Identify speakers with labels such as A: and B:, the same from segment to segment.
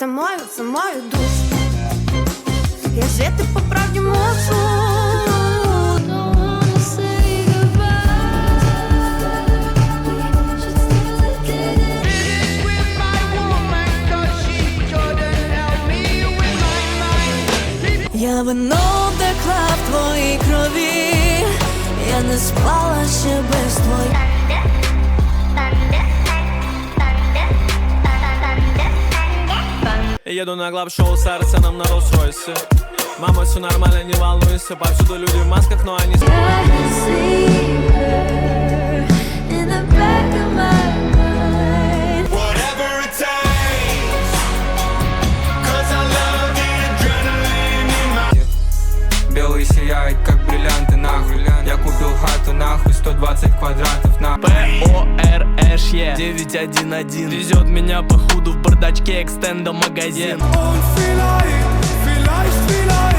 A: самою, самою душу. Я жити по правді можу.
B: Я вино втекла в твоїй крові, я не спала ще без твоїх.
C: Еду на глаб-шоу с Арсеном на Роллс-Ройсе. Мама, все нормально, не волнуйся Повсюду люди в масках, но они...
D: Белый сияет, как бриллианты, нахуй. Я купил хату, нахуй, 120 квадратов, на П-О-Р-М.
C: П-О-Р-Ш-Е 911 Везет меня по худу в бардачке экстенда магазин
E: vielleicht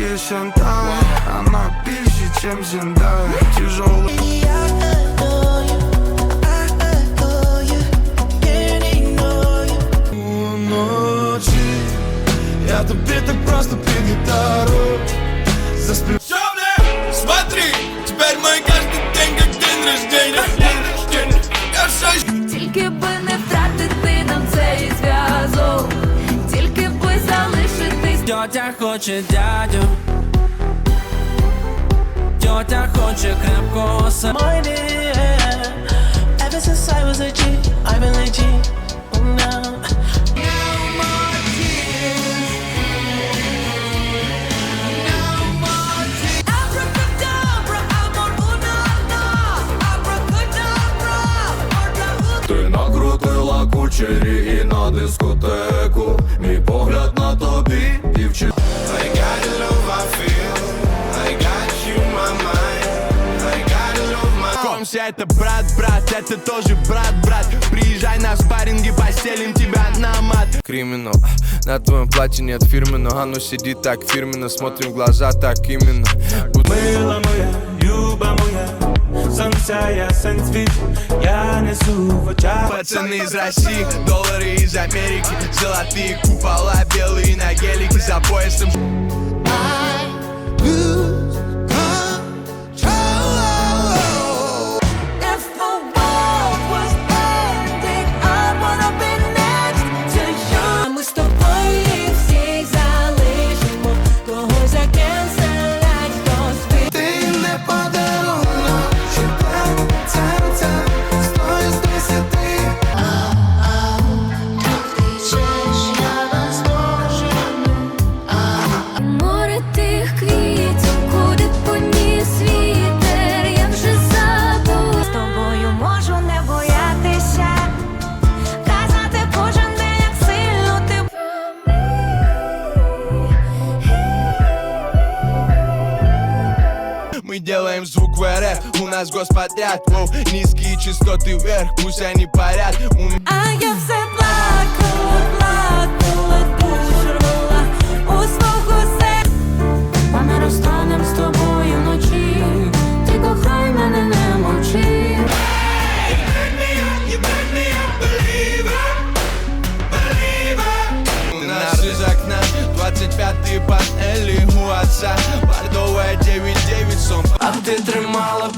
E: и Шантай Она пищи, чем Зиндай Тяжелый. Ночи Я тобі так просто під гитару
C: Тетя хоче дядю Тетя хоче крепкого сам
F: Ever since I was a G, I've been like G. Oh, now.
E: Ти накрутила кучері і на дискотеку Мій погляд на тобі, дівчина. I got the love I feel. I got you my mind. I got the love my
G: Комся это брат, брат, это тоже брат, брат. Приезжай на спарринги, постелим тебя на мат.
D: Криминал, на твоем платье нет фирменного. Оно сидит так фирменно, смотрим в глаза так именно.
G: Мила моя, люба моя ясен світ, я несу в очах Пацаны из России, доллары из Америки Золотые купола, белые на гелике За поясом
B: If
G: РФ, у нас господряд Воу, Низкие частоты вверх, пусть они парят. У
B: А я все плакала,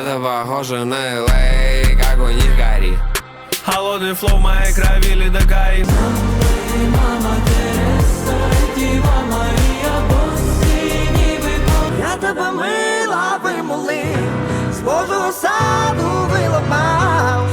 H: это похоже на лей, как у них гори
C: Холодный флоу моей крови ледокаи Мама,
B: Я тебе мила вимолив, з Божого саду виламав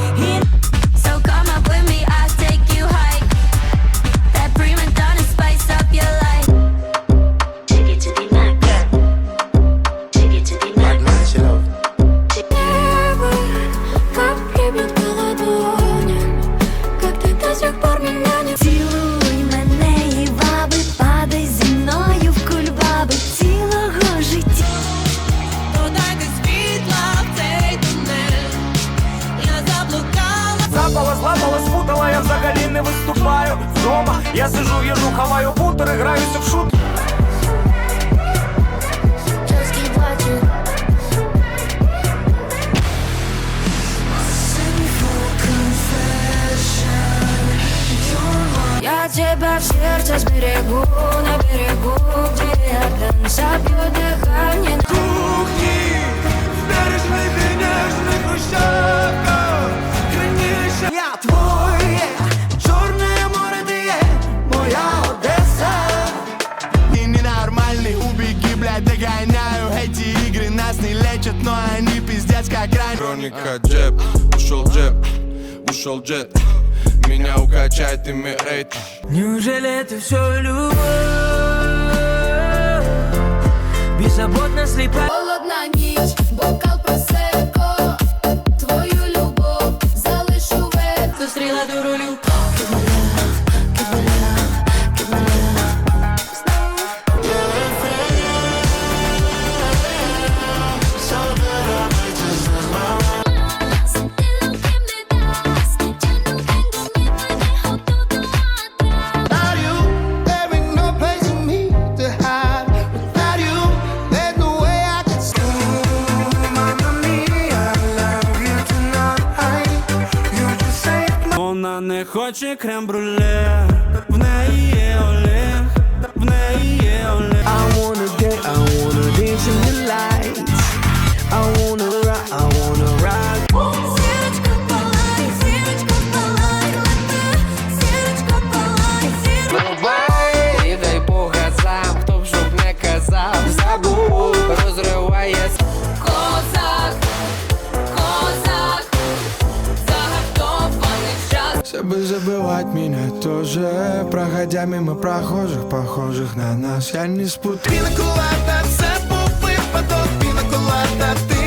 I: Хроника грань.
H: Хроника джеб, ушел джеб, ушел джет. Меня укачает и мы
J: Неужели это все любовь? Беззаботно слепая.
K: Холодная ночь, бокал
H: просека очі крем брюле. проходя мимо прохожих, похожих на нас. Я не спут
I: Пинакулата, це був випадок, пінакулата, ти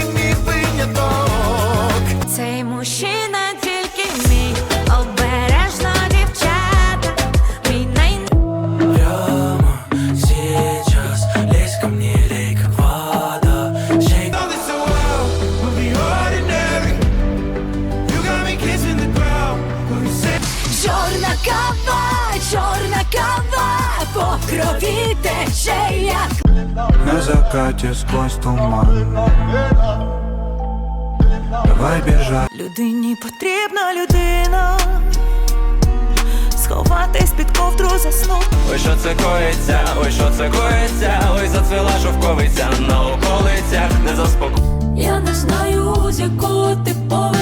L: закате сквозь туман. Давай біжать
M: Людині потрібна людина. Сховатись під ковдру засну
C: Ой, що це коїться, ой, що це коїться, ой, зацвіла шовковиця на околицях. Не заспоко. Я не знаю, з якого ти пове.